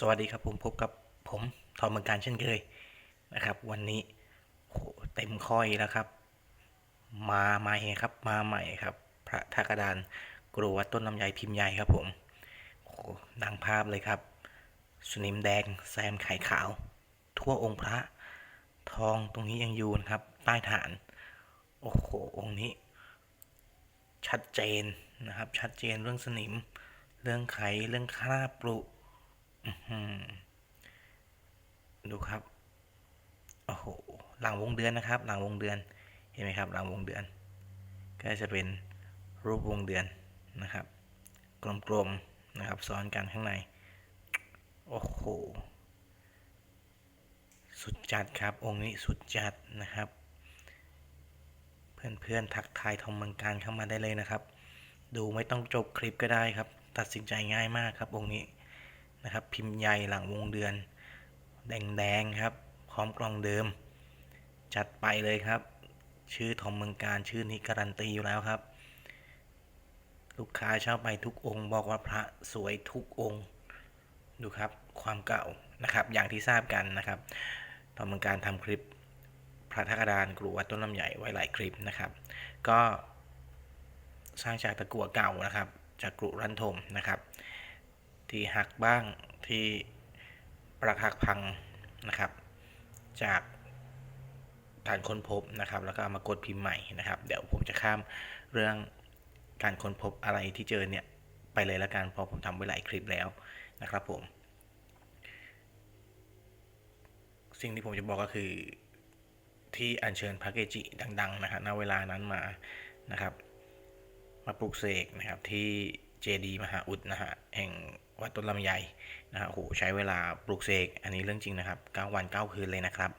สวัสดีครับผมพบกับผมทอมเมืองการเช่นเคยนะครับ วันนี้โเต็มค่อยแล้วครับ มาใหม่ครับ มาใหม่ครับ พระธากดานกรุวัดต้นลำไยพิมพ์ใหญ่ครับผมโหดังภาพเลยครับ สนิมแดงแซมไข่ขาว ทั่วองค์พระทองตรงนี้ยังอยู่นะครับ ใต้ฐาน โอ้โหองค์นี้ ชัดเจนนะครับ ชัดเจนเรื่องสนิม เรื่องไขเรื่องคราบปรุ ดูครับ โอ้โห หลังวงเดือนนะครับ หลังวงเดือน เห็นไหมครับ หลังวงเดือน ก็จะเป็นรูปวงเดือนนะครับ กลมๆนะครับ ซ้อนกันข้างใน โอ้โห สุดจัดครับ องค์นี้สุดจัดนะครับ เพื่อนๆทักทายทอมมืองการเข้ามาได้เลยนะครับ ดูไม่ต้องจบคลิปก็ได้ครับ ตัดสินใจง่ายมากครับองค์นี้ นะครับ พิมพ์ใหญ่หลังวงเดือน แดงๆครับ พร้อมกล่องเดิม จัดไปเลยครับ ชื่อทอมเมืองการชื่อนี้การันตีอยู่แล้วครับ ลูกค้าเช่าไปทุกองค์ บอกว่าพระสวยทุกองค์ ดูครับความเก่านะครับ อย่างที่ทราบกันนะครับทอมเมืองการทำคลิปพระธกดานกรุวัดต้นลำใหญ่ไว้หลายคลิปนะครับ ก็สร้างจากตะกั่วเก่านะครับ จากกรุรันทมนะครับ ที่หักบ้างที่ปรักหักพังนะครับ จากการค้นพบนะครับ แล้วก็เอามากดพิมพ์ใหม่นะครับ เดี๋ยวผมจะข้ามเรื่องการค้นพบอะไรที่เจอเนี่ยไปเลยละกันเพราะผมทำไว้หลายคลิปแล้วนะครับผม สิ่งที่ผมจะบอกก็คือที่อัญเชิญพระเกจิดัง ๆ นะครับณเวลานั้นมานะครับ มาปลูกเสกนะครับที่เจดีมหาอุดนะฮะแห่ง วัดต้นลำไยนะฮะโอ้โหใช้เวลาปลูกเสกอันนี้เรื่องจริงนะครับ9วัน9คืนเลยนะครับ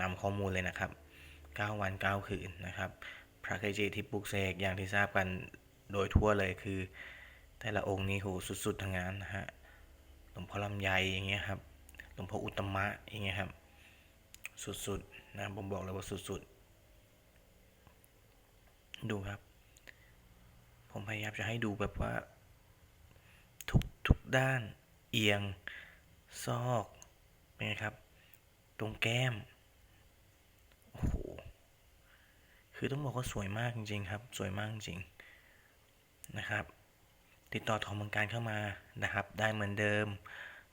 นำข้อมูลเลยนะครับ 9 วัน 9 คืนนะครับ พระเกจิที่ปลูกเสกอย่างที่ทราบกันโดยทั่วเลยคือ แต่ละองค์นี้โหสุดๆทั้งนั้นนะฮะหลวงพ่อลำไยอย่างเงี้ยครับหลวงพ่ออุตมะอย่างเงี้ยครับ สุดๆนะผมบอกเลยว่าสุดๆ ดูครับ ผมพยายามจะให้ดูแบบว่า ด้าน เอียง ซอกเป็นไงครับ ตรงแก้ม โอ้โห คือต้องบอกว่าสวยมากจริงๆครับ สวยมากจริงนะครับ ติดต่อทองเมืองการเข้ามานะครับ ได้เหมือนเดิม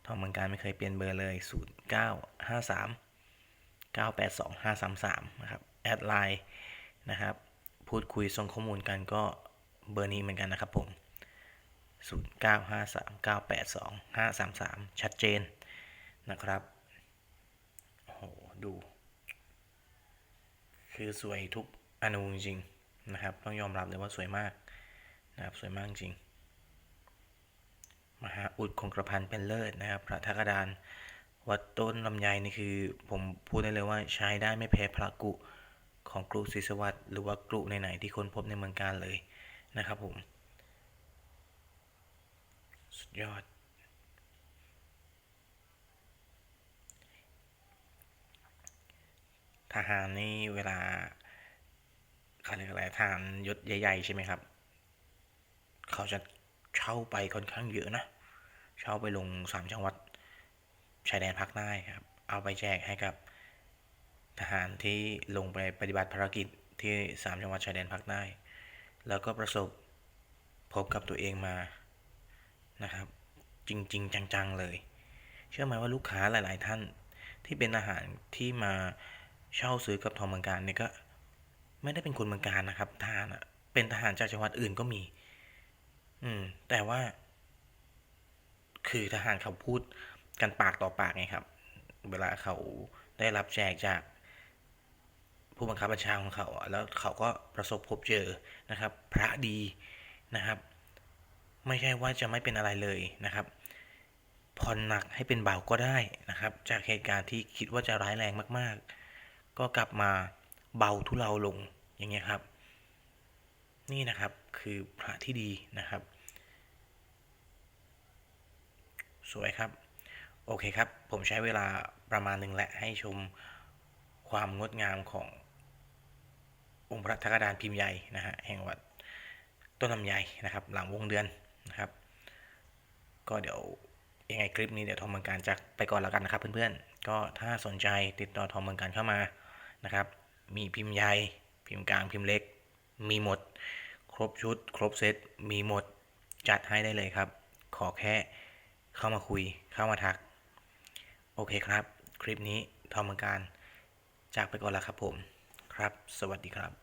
ทองเมืองการไม่เคยเปลี่ยนเบอร์เลย 0 9 5 3 9 8 2 5 3 3 นะครับ แอดไลน์นะครับ พูดคุยส่งข้อมูลกันก็เบอร์นี้เหมือนกันนะครับผม 0953982533 ชัดเจนนะครับโอ้โหดู คือสวยทุกอนูจริงนะครับ ต้องยอมรับเลยว่าสวยมากนะครับ สวยมากจริง มหาอุดคงกระพันเป็นเลิศนะครับ พระธากดานวัดต้นลำไยนี่คือ ผมพูดได้เลยว่าใช้ได้ไม่แพ้พระกุของกรุศรีสวัสดิ์หรือว่ากรุไหนๆที่ค้นพบในเมืองการเลยนะครับผม สุดยอด ทหารนี่เวลาเขาเรียกอะไรทหารยศใหญ่ ๆ ใช่ไหมครับ เขาจะเช่าไปค่อนข้างเยอะนะ เช่าไปลงสามจังหวัดชายแดนภาคใต้ครับ เอาไปแจกให้กับทหารที่ลงไปปฏิบัติภารกิจที่สามจังหวัดชายแดนภาคใต้ แล้วก็ประสบพบกับตัวเองมา นะครับ จริง ๆ จัง ๆ เลย เชื่อไหมว่าลูกค้าหลาย ๆ ท่านที่เป็นอาหารที่มาเช่าซื้อกับทองเมืองการเนี่ยก็ไม่ได้เป็นคนเมืองการนะครับทารอะเป็นทหารจากจังหวัดอื่นก็มี อืม แต่ว่า คือทหารเขาพูดกันปากต่อปากไงครับ เวลาเขาได้รับแจกจากผู้บังคับบัญชาของเขา แล้วเขาก็ประสบพบเจอนะครับ พระดีนะครับ ไม่ใช่ว่าจะไม่เป็นอะไรเลยนะครับผ่อนหนักให้เป็นเบาก็ได้นะครับ จากเหตุการณ์ที่คิดว่าจะร้ายแรงมาก ๆ ก็กลับมาเบาทุเลาลงอย่างเงี้ยครับ นี่นะครับคือพระที่ดีนะครับ สวยครับ โอเคครับ ผมใช้เวลาประมาณหนึ่งแหละให้ชมความงดงามขององค์พระธกดานพิมพ์ใหญ่นะฮะแห่งวัดต้นลำไยนะครับ หลังวงเดือน นะครับ ก็เดี๋ยวยังไงคลิปนี้เดี๋ยวทอมเมืองการจากไปก่อนแล้วกันนะครับ เพื่อนๆ ก็ถ้าสนใจติดต่อทอมเมืองการเข้ามานะครับ มีพิมพ์ใหญ่พิมพ์กลางพิมพ์เล็ก มีหมด ครบชุด ครบเซตมีหมดจัดให้ได้เลยครับ ขอแค่เข้ามาคุยเข้ามาทัก โอเคครับ คลิปนี้ทอมเมืองการจากไปก่อนแล้วครับผมครับ สวัสดีครับ